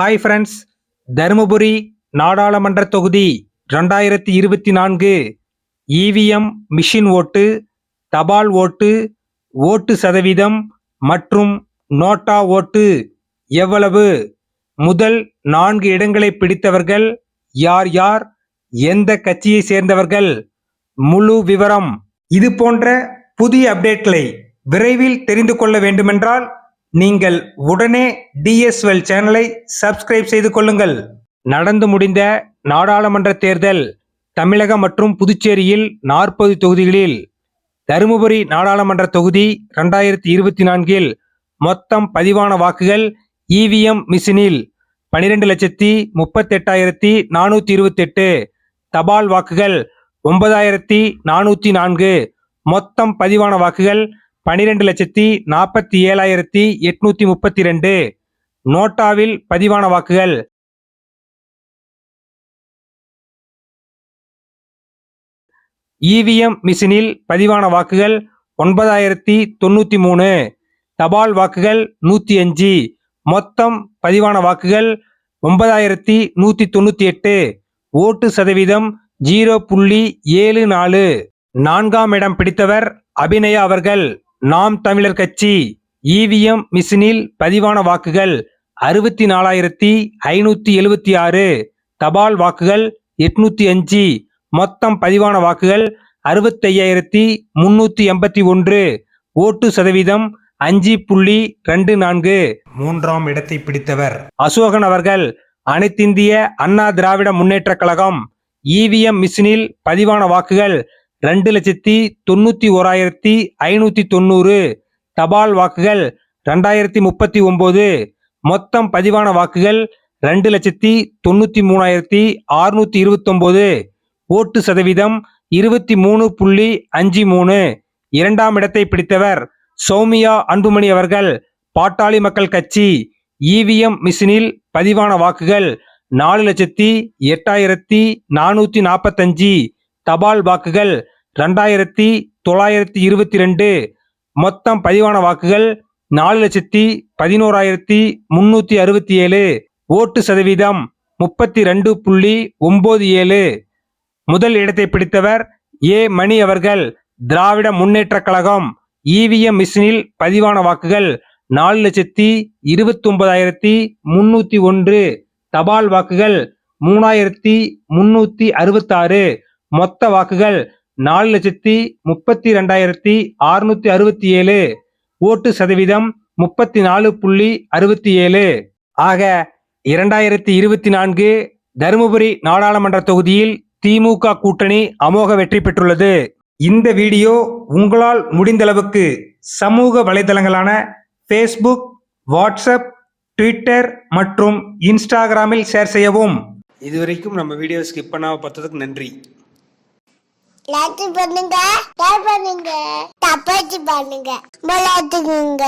Hi friends Dharmapuri நாடாளுமன்ற தொகுதி ரெண்டாயிரத்தி இருபத்தி நான்கு இவிஎம் மிஷின் ஓட்டு தபால் ஓட்டு ஓட்டு சதவீதம் மற்றும் நோட்டா ஓட்டு எவ்வளவு? முதல் நான்கு இடங்களை பிடித்தவர்கள் யார் யார்? எந்த கட்சியை சேர்ந்தவர்கள்? முழு விவரம் இது போன்ற புதிய அப்டேட்களை விரைவில் தெரிந்து கொள்ள வேண்டுமென்றால் நீங்கள் உடனே டிஎஸ்எல் சேனலை சப்ஸ்கிரைப் செய்து கொள்ளுங்கள். நடந்து முடிந்த நாடாளுமன்ற தேர்தல் தமிழகம் மற்றும் புதுச்சேரியில் நாற்பது தொகுதிகளில் தருமபுரி நாடாளுமன்ற தொகுதி ரெண்டாயிரத்தி இருபத்தி நான்கில் மொத்தம் பதிவான வாக்குகள் இவிஎம் மிஷினில் பனிரெண்டு லட்சத்தி முப்பத்தெட்டாயிரத்தி நானூற்றி இருபத்தெட்டு. தபால் வாக்குகள் ஒன்பதாயிரத்தி நானூற்றி நான்கு. மொத்தம் பதிவான வாக்குகள் பனிரெண்டு லட்சத்தி நாற்பத்தி ஏழாயிரத்தி எட்நூத்தி முப்பத்தி ரெண்டு. நோட்டாவில் பதிவான வாக்குகள். இவிஎம் மிஷினில் பதிவான வாக்குகள் ஒன்பதாயிரத்தி தொண்ணூத்தி மூணு. தபால் வாக்குகள் நூத்தி அஞ்சு. மொத்தம் பதிவான வாக்குகள் ஒன்பதாயிரத்தி நூத்தி தொண்ணூத்தி எட்டு. ஓட்டு சதவீதம் ஜீரோ புள்ளி ஏழு நாலு. நான்காம் இடம் பிடித்தவர் அபிநயா அவர்கள். நாம் தமிழர் கட்சி இவிஎம் மிஷினில் பதிவான வாக்குகள் அறுபத்தி நாலாயிரத்தி ஐநூத்தி எழுபத்தி ஆறு. தபால் வாக்குகள் எட்நூத்தி அஞ்சு. மொத்தம் பதிவான வாக்குகள் அறுபத்தையாயிரத்தி முன்னூத்தி எண்பத்தி ஒன்று. ஓட்டு சதவீதம் அஞ்சு புள்ளி ரெண்டு நான்கு. மூன்றாம் இடத்தை பிடித்தவர். அசோகன் அவர்கள் அனைத்திந்திய அண்ணா திராவிட முன்னேற்ற கழகம் இவிஎம் மிஷினில் பதிவான வாக்குகள் ரெண்டு லட்சத்தி தொண்ணூத்தி ஓராயிரத்தி ஐநூத்தி தொண்ணூறு தபால் வாக்குகள் ரெண்டாயிரத்தி முப்பத்தி ஒன்பது மொத்தம் பதிவான வாக்குகள் ரெண்டு லட்சத்தி தொண்ணூத்தி மூணாயிரத்தி அறுநூத்தி இருபத்தொன்பது ஓட்டு சதவீதம் இருபத்தி மூணு புள்ளி அஞ்சு மூணு. இரண்டாம் இடத்தை பிடித்தவர் சௌமியா அன்புமணி அவர்கள் பாட்டாளி மக்கள் கட்சி. இவிஎம் மிஷினில் பதிவான வாக்குகள் நாலு லட்சத்தி எட்டாயிரத்தி நானூத்தி நாற்பத்தஞ்சு தபால் வாக்குகள் ரெண்டாயிரத்தி தொள்ளாயிரத்தி இருபத்தி ரெண்டு மொத்தம் பதிவான வாக்குகள் நாலு லட்சத்தி பதினோராயிரத்தி முன்னூத்தி அறுபத்தி ஏழு ஓட்டு சதவீதம் முப்பத்தி ரெண்டு புள்ளி ஒன்பது ஏழு. முதல் இடத்தை பிடித்தவர் ஏ. மணி அவர்கள். திராவிட முன்னேற்ற கழகம் இவிஎம் மிஷினில் பதிவான வாக்குகள் நாலு லட்சத்தி இருபத்தி ஒன்பதாயிரத்தி முன்னூத்தி ஒன்று. தபால் வாக்குகள் மூணாயிரத்தி முன்னூத்தி அறுபத்தாறு. மொத்த வாக்குகள் நாலு லட்சத்தி முப்பத்தி ரெண்டாயிரத்தி அறுநூத்தி அறுபத்தி ஏழு. ஓட்டு சதவீதம் முப்பத்தி நாலு புள்ளி அறுபத்தி ஏழு. ஆக இரண்டாயிரத்தி இருபத்தி நான்கு தருமபுரி நாடாளுமன்ற தொகுதியில் திமுக கூட்டணி அமோக வெற்றி பெற்றுள்ளது. இந்த வீடியோ உங்களால் முடிந்தளவுக்கு சமூக வலைதளங்களான ஃபேஸ்புக் வாட்ஸ்அப் ட்விட்டர் மற்றும் இன்ஸ்டாகிராமில் ஷேர் செய்யவும். இதுவரைக்கும் நம்ம வீடியோ ஸ்கிப் பண்ணாமல் பார்த்ததுக்கு நன்றி. லைக் பண்ணுங்க. ஷேர் பண்ணுங்க. தப்பாச்சு பண்ணுங்க. விளையாட்டுக்குங்க